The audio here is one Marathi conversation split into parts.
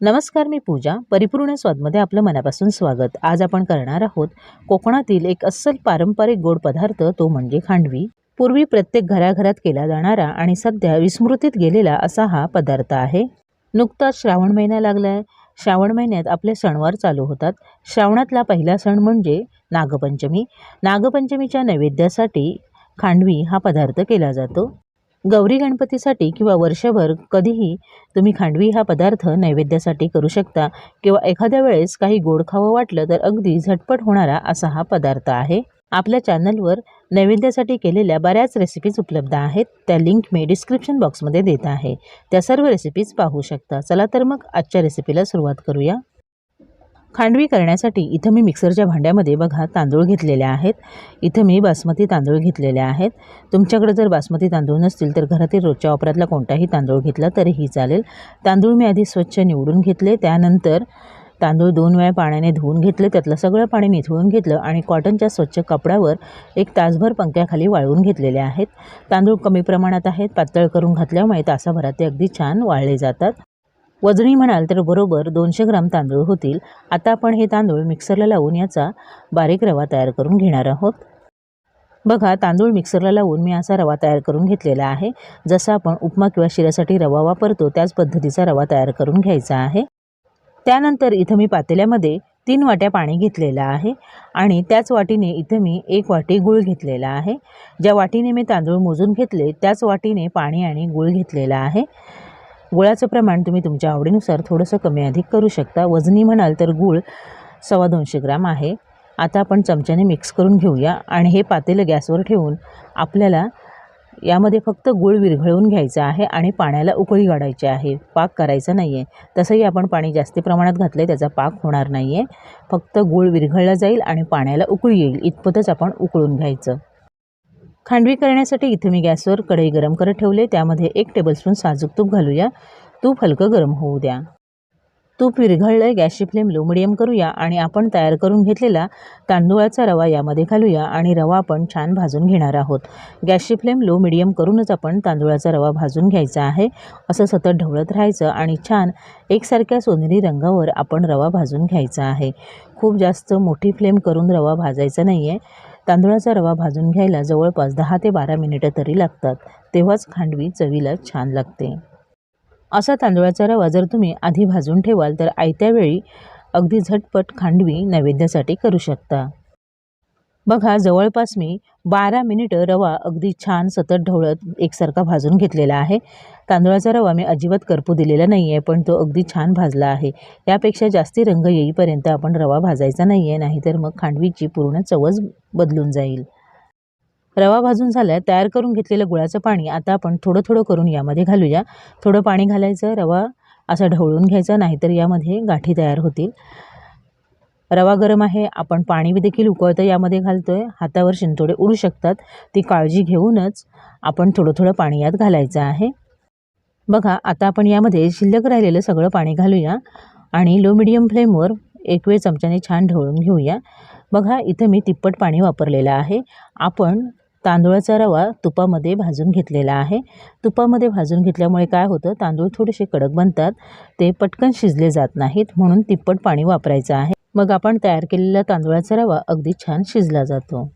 नमस्कार मी पूजा. परिपूर्ण स्वादमध्ये आपलं मनापासून स्वागत. आज आपण करणार आहोत कोकणातील एक अस्सल पारंपरिक गोड पदार्थ तो म्हणजे खांडवी. पूर्वी प्रत्येक घराघरात केला जाणारा आणि सध्या विस्मृतीत गेलेला असा हा पदार्थ आहे. नुकताच श्रावण महिना लागला आहे श्रावण महिन्यात आपले सणवार चालू होतात. श्रावणातला पहिला सण म्हणजे नागपंचमी. नागपंचमीच्या नैवेद्यासाठी खांडवी हा पदार्थ केला जातो. गौरी गणपतीसाठी किंवा वर्षभर कधीही तुम्ही खांडवी हा पदार्थ नैवेद्यासाठी करू शकता किंवा एखाद्या वेळेस काही गोड खावं वाटलं तर अगदी झटपट होणारा असा हा पदार्थ आहे. आपल्या चॅनलवर नैवेद्यासाठी केलेल्या बऱ्याच रेसिपीज उपलब्ध आहेत. त्या लिंक मी डिस्क्रिप्शन बॉक्समध्ये देत आहे. त्या सर्व रेसिपीज पाहू शकता. चला तर मग आजच्या रेसिपीला सुरुवात करूया. खांडवी करण्यासाठी इथं मी मिक्सरच्या भांड्यामध्ये बघा तांदूळ घेतलेले आहेत. इथं मी बासमती तांदूळ घेतलेले आहेत. तुमच्याकडे जर बासमती तांदूळ नसतील तर घरातील रोजच्या वापरातला कोणताही तांदूळ घेतला तरीही चालेल. तांदूळ मी आधी स्वच्छ निवडून घेतले. त्यानंतर तांदूळ दोन वेळा पाण्याने धुवून घेतले. त्यातलं सगळं पाणी निथळून घेतलं आणि कॉटनच्या स्वच्छ कपड्यावर एक तासभर पंख्याखाली वाळवून घेतलेले आहेत. तांदूळ कमी प्रमाणात आहेत. पातळ करून घातल्यामुळे तासाभरात ते अगदी छान वाळले जातात. वजनी म्हणाल तर बरोबर दोनशे ग्राम तांदूळ होतील. आता आपण हे तांदूळ मिक्सरला लावून याचा बारीक रवा तयार करून घेणार आहोत. बघा तांदूळ मिक्सरला लावून मी असा रवा तयार करून घेतलेला आहे. जसा आपण उपमा किंवा शिऱ्यासाठी रवा वापरतो त्याच पद्धतीचा रवा तयार करून घ्यायचा आहे. त्यानंतर इथं मी पातेल्यामध्ये तीन वाट्या पाणी घेतलेलं आहे आणि त्याच वाटीने इथं मी एक वाटी गूळ घेतलेला आहे. ज्या वाटीने मी तांदूळ मोजून घेतले त्याच वाटीने पाणी आणि गूळ घेतलेला आहे. गुळाचं प्रमाण तुम्ही तुमच्या आवडीनुसार थोडंसं कमी अधिक करू शकता. वजनी म्हणाल तर गूळ सव्वा दोनशे ग्राम आहे. आता आपण चमच्याने मिक्स करून घेऊया. आणि हे पातेलं गॅसवर ठेवून आपल्याला यामध्ये फक्त गूळ विरघळवून घ्यायचं आहे आणि पाण्याला उकळी काढायची आहे. पाक करायचा नाही आहे तसंही आपण पाणी जास्ती प्रमाणात घातलं आहे त्याचा पाक होणार नाही आहे फक्त गूळ विरघळला जाईल आणि पाण्याला उकळी येईल. इतपतच आपण उकळून घ्यायचं. खांडवी करण्यासाठी इथे मी गॅसवर कढई गरम करत ठेवले. त्यामध्ये एक टेबलस्पून साजूक तूप घालूया. तूप हलकं गरम होऊ द्या. तूप विरघळलं गॅसची फ्लेम लो मिडियम करूया आणि आपण तयार करून घेतलेला तांदूळाचा रवा यामध्ये घालूया आणि रवा आपण छान भाजून घेणार आहोत. गॅसची फ्लेम लो मिडियम करूनच आपण तांदूळाचा रवा भाजून घ्यायचा आहे. असं सतत ढवळत राहायचं आणि छान एकसारख्या सोनेरी रंगावर आपण रवा भाजून घ्यायचा आहे. खूप जास्त मोठी फ्लेम करून रवा भाजायचा नाही आहे तांदूळाचा रवा भाजून घ्यायला जवळपास दहा ते बारा मिनिटं तरी लागतात. तेव्हाच खांडवी चवीला छान लागते. असा तांदूळाचा रवा जर तुम्ही आधी भाजून ठेवाल तर आयत्या वेळी अगदी झटपट खांडवी नैवेद्यासाठी करू शकता. बघा जवळपास मी बारा मिनिटं रवा अगदी छान सतत ढवळत एकसारखा भाजून घेतलेला आहे. तांदळाचा रवा मी अजिबात करपू दिलेला नाही आहे पण तो अगदी छान भाजला आहे. यापेक्षा जास्ती रंग येईपर्यंत आपण रवा भाजायचा नाही आहे नाहीतर मग खांडवीची पूर्ण चवच बदलून जाईल. रवा भाजून झाला तयार करून घेतलेलं गुळाचं पाणी आता आपण थोडं थोडं करून यामध्ये घालूया. थोडं पाणी घालायचं रवा असा ढवळून घ्यायचा नाहीतर यामध्ये गाठी तयार होतील. रवा गरम आहे आपण पाणी देखील उकळतं यामध्ये घालतो आहे हातावर शिंतोडे उडू शकतात. ती काळजी घेऊनच आपण थोडं थोडं पाणी यात घालायचं आहे. बघा आता आपण यामध्ये शिल्लक राहिलेलं सगळं पाणी घालूया आणि लो मिडियम फ्लेमवर एक वेळ चमच्याने छान ढवळून घेऊया. बघा इथं मी तिप्पट पाणी वापरलेलं आहे. आपण तांदूळाचा रवा तुपामध्ये भाजून घेतलेला आहे. तुपामध्ये भाजून घेतल्यामुळे काय होतं? तांदूळ थोडेसे कडक बनतात. ते पटकन शिजले जात नाहीत म्हणून तिप्पट पाणी वापरायचं आहे. मग आपण तयार केलेला तांदूळाचा रवा अगदी छान शिजला जातो.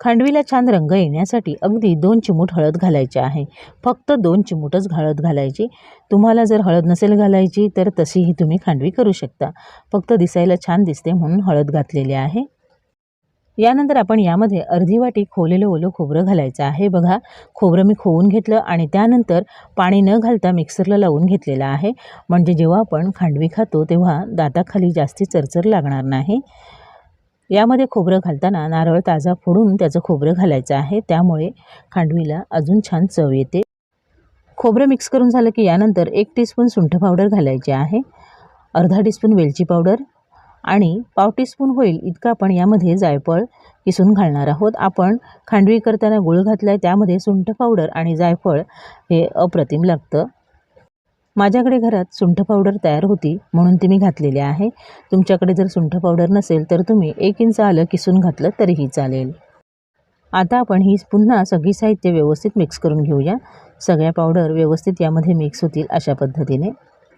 खांडवीला छान रंग येण्यासाठी अगदी दोन चिमूट हळद घालायची आहे. फक्त दोन चिमूटच हळद घालायची. तुम्हाला जर हळद नसेल घालायची तर तशीही तुम्ही खांडवी करू शकता. फक्त दिसायला छान दिसते म्हणून हळद घातलेली आहे. यानंतर आपण यामध्ये अर्धी वाटी खोवलेलं ओलं खोबरं घालायचं आहे. बघा खोबरं मी खोवून घेतलं आणि त्यानंतर पाणी न घालता मिक्सरला लावून घेतलेलं आहे. म्हणजे जेव्हा आपण खांडवी खातो तेव्हा दाताखाली जास्ती चरचर लागणार नाही. यामध्ये खोबरं घालताना नारळ ताजा फोडून त्याचं खोबरं घालायचं आहे. त्यामुळे खांडवीला अजून छान चव येते. खोबरं मिक्स करून झालं की यानंतर एक टीस्पून सुंठ पावडर घालायची आहे. अर्धा टीस्पून वेलची पावडर आणि पाव टीस्पून होईल इतकं आपण यामध्ये जायफळ किसून घालणार आहोत. आपण खांडवी करताना गुळ घातला आहे त्यामध्ये सुंठ पावडर आणि जायफळ हे अप्रतिम लागतं. माझ्याकडे घरात सुंठ पावडर तयार होती म्हणून ती मी घातलेली आहे. तुमच्याकडे जर सुंठ पावडर नसेल तर तुम्ही एक इंच आलं किसून घातलं तरीही चालेल. आता आपण ही पुन्हा सगळी साहित्य व्यवस्थित मिक्स करून घेऊया. सगळ्या पावडर व्यवस्थित यामध्ये मिक्स होतील अशा पद्धतीने.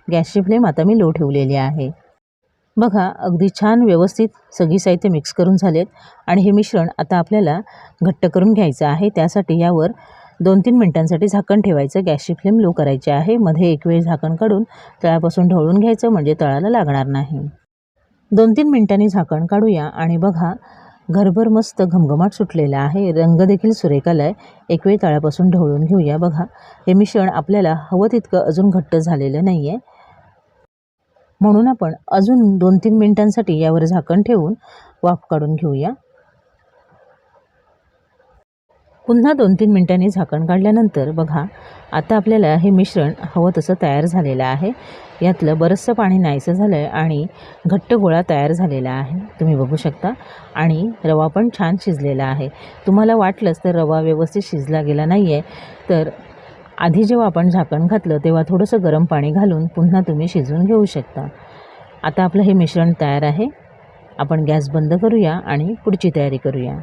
गॅसची फ्लेम आता मी लो ठेवलेली आहे. बघा अगदी छान व्यवस्थित सगळी साहित्य मिक्स करून झालेत. आणि हे मिश्रण आता आपल्याला घट्ट करून घ्यायचं आहे. त्यासाठी यावर दोन तीन मिनटांसाठी झाकण ठेवायचं. गॅसची फ्लेम लो करायची आहे. मध्ये एक वेळ झाकण काढून तळापासून ढवळून घ्यायचं म्हणजे तळाला लागणार नाही. दोन तीन मिनटांनी झाकण काढूया. आणि बघा घरभर मस्त घमघमाट सुटलेला आहे. रंग देखील सुरेखाला आहे. एक वेळ तळापासून ढवळून घेऊया. बघा हे मिश्रण आपल्याला हवं तितकं अजून घट्ट झालेलं नाही आहे म्हणून आपण अजून दोन तीन मिनटांसाठी यावर झाकण ठेवून वाफ काढून घेऊया. पुन्हा दोन तीन मिनटांनी झाकण काढल्यानंतर बघा आता आपल्याला हे मिश्रण हवं तसं तयार झालेलं आहे. यातलं बरंचसं पाणी नाहीसं झालं आहे आणि घट्ट गोळा तयार झालेला आहे. तुम्ही बघू शकता. आणि रवा पण छान शिजलेला आहे. तुम्हाला वाटलंच तर रवा व्यवस्थित शिजला गेला नाही आहे तर आधी जेव्हा आपण झाकण घातलं तेव्हा थोडंसं गरम पाणी घालून पुन्हा तुम्ही शिजवून घेऊ शकता. आता आपलं हे मिश्रण तयार आहे. आपण गॅस बंद करूया आणि पुढची तयारी करूया.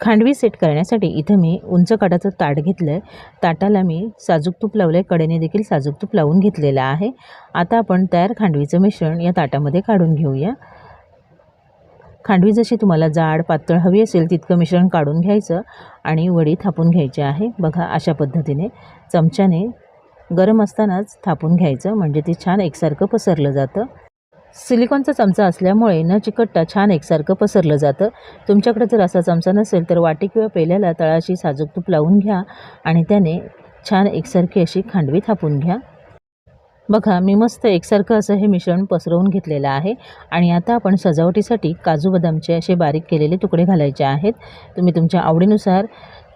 खांडवी सेट करण्यासाठी इथं मी उंच काटाचं ताट घेतलं आहे ताटाला मी साजूक तूप लावलं आहे कडेने देखील साजूक तूप लावून घेतलेलं आहे. आता आपण तयार खांडवीचं मिश्रण या ताटामध्ये काढून घेऊया. खांडवी जशी तुम्हाला जाड पातळ हवी असेल तितकं मिश्रण काढून घ्यायचं आणि वडी थापून घ्यायची आहे. बघा अशा पद्धतीने चमच्याने गरम असतानाच थापून घ्यायचं म्हणजे ते छान एकसारखं पसरलं जातं. सिलिकॉनचा चमचा असल्यामुळे न चिकटता छान एकसारखं पसरलं जातं. तुमच्याकडे जर असा चमचा नसेल तर वाटी किंवा पेल्याला तळाशी साजूक तूप लावून घ्या आणि त्याने छान एकसारखी अशी खांडवी थापून घ्या. बघा मी मस्त एकसारखं असं हे मिश्रण पसरवून घेतलेलं आहे. आणि आता आपण सजावटीसाठी काजू बदामचे असे बारीक केलेले तुकडे घालायचे आहेत. तुम्ही तुमच्या आवडीनुसार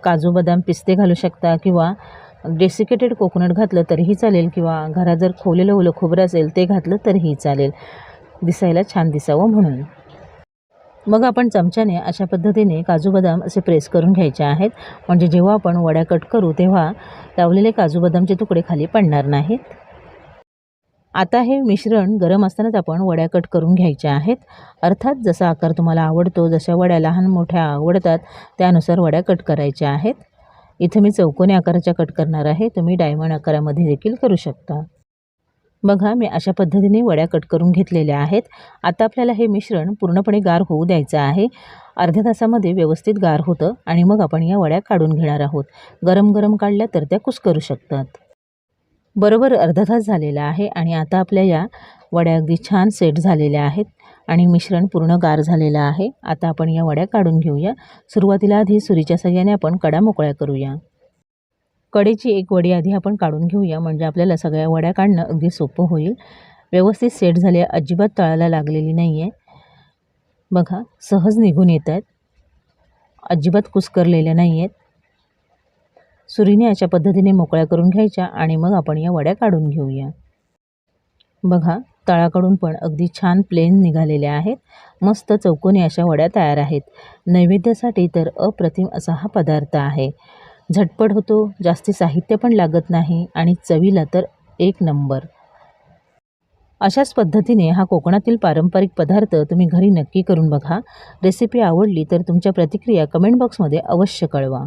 काजू बदाम पिस्ते घालू शकता किंवा डेसिकेटेड कोकोनट घातलं तरीही चालेल किंवा घरात जर खोवलेलं ओलं खोबरं असेल ते घातलं तरीही चालेल. दिसायला छान दिसावं म्हणून. मग आपण चमच्याने अशा पद्धतीने काजू बदाम असे प्रेस करून घ्यायचे आहेत. म्हणजे जेव्हा आपण वड्या कट करू तेव्हा लावलेले काजू बदामचे तुकडे खाली पडणार नाहीत. आता हे मिश्रण गरम असतानाच आपण वड्या कट करून घ्यायच्या आहेत. अर्थात जसा आकार तुम्हाला आवडतो जशा वड्या लहान मोठ्या आवडतात त्यानुसार वड्या कट करायच्या आहेत. इथे मी चौकोनी आकाराच्या कट करणार आहे. तुम्ही डायमंड आकारामध्ये देखील करू शकता. बघा मी अशा पद्धतीने वड्या कट करून घेतलेल्या आहेत. आता आपल्याला हे मिश्रण पूर्णपणे गार होऊ द्यायचं आहे. अर्ध्या तासामध्ये व्यवस्थित गार होतं आणि मग आपण या वड्या काढून घेणार आहोत. गरम गरम काढल्या तर त्या कुस करू शकतात. बरोबर अर्धा तास झालेला आहे आणि आता आपल्या या वड्या अगदी छान सेट झालेल्या आहेत आणि मिश्रण पूर्ण गार झालेलं आहे. आता आपण या वड्या काढून घेऊया. सुरुवातीला आधी सुरीच्या सहाय्याने आपण कडा मोकळ्या करूया. कडेची एक वडी आधी आपण काढून घेऊया. म्हणजे आपल्याला सगळ्या वड्या काढणं अगदी सोपं होईल. व्यवस्थित सेट झाले अजिबात तळाला लागलेली नाही आहे बघा सहज निघून येत आहेत. अजिबात कुस्करलेल्या नाही आहेत सुरीने अशा पद्धतीने मोकळ्या करून घ्यायच्या आणि मग आपण या वड्या काढून घेऊया. बघा तळाकडून पण अगदी छान प्लेन निघालेल्या आहेत. मस्त चौकोनी अशा वड्या तयार आहेत. नैवेद्यासाठी तर अप्रतिम असा हा पदार्थ आहे. झटपट होतो जास्ती साहित्य पण लागत नाही आणि चवीला तर एक नंबर. अशाच पद्धतीने हा कोकणातील पारंपरिक पदार्थ तुम्ही घरी नक्की करून बघा. रेसिपी आवडली तर तुमच्या प्रतिक्रिया कमेंट बॉक्समध्ये अवश्य कळवा.